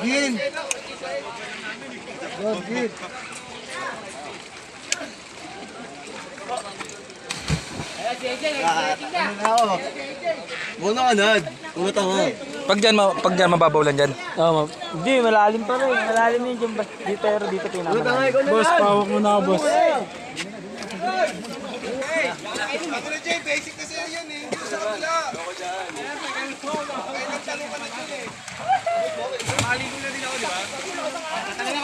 Gin. Good, good. Ah, ano na ako? Muna ka, Nad. Muna mo. Pag dyan, ma- pag dyan mababaw lang dyan. Oo, ma- hindi, malalim pa rin. Malalim yun dyan. bas- Dito, pero dito pinamalalim. Boss, pawak mo na, boss.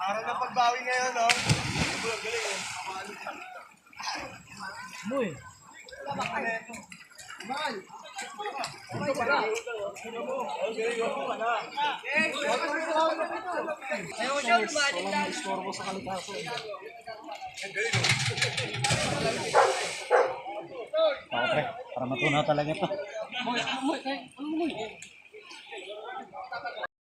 Araw na pagbawi ngayon, no? Para matunaw talaga to.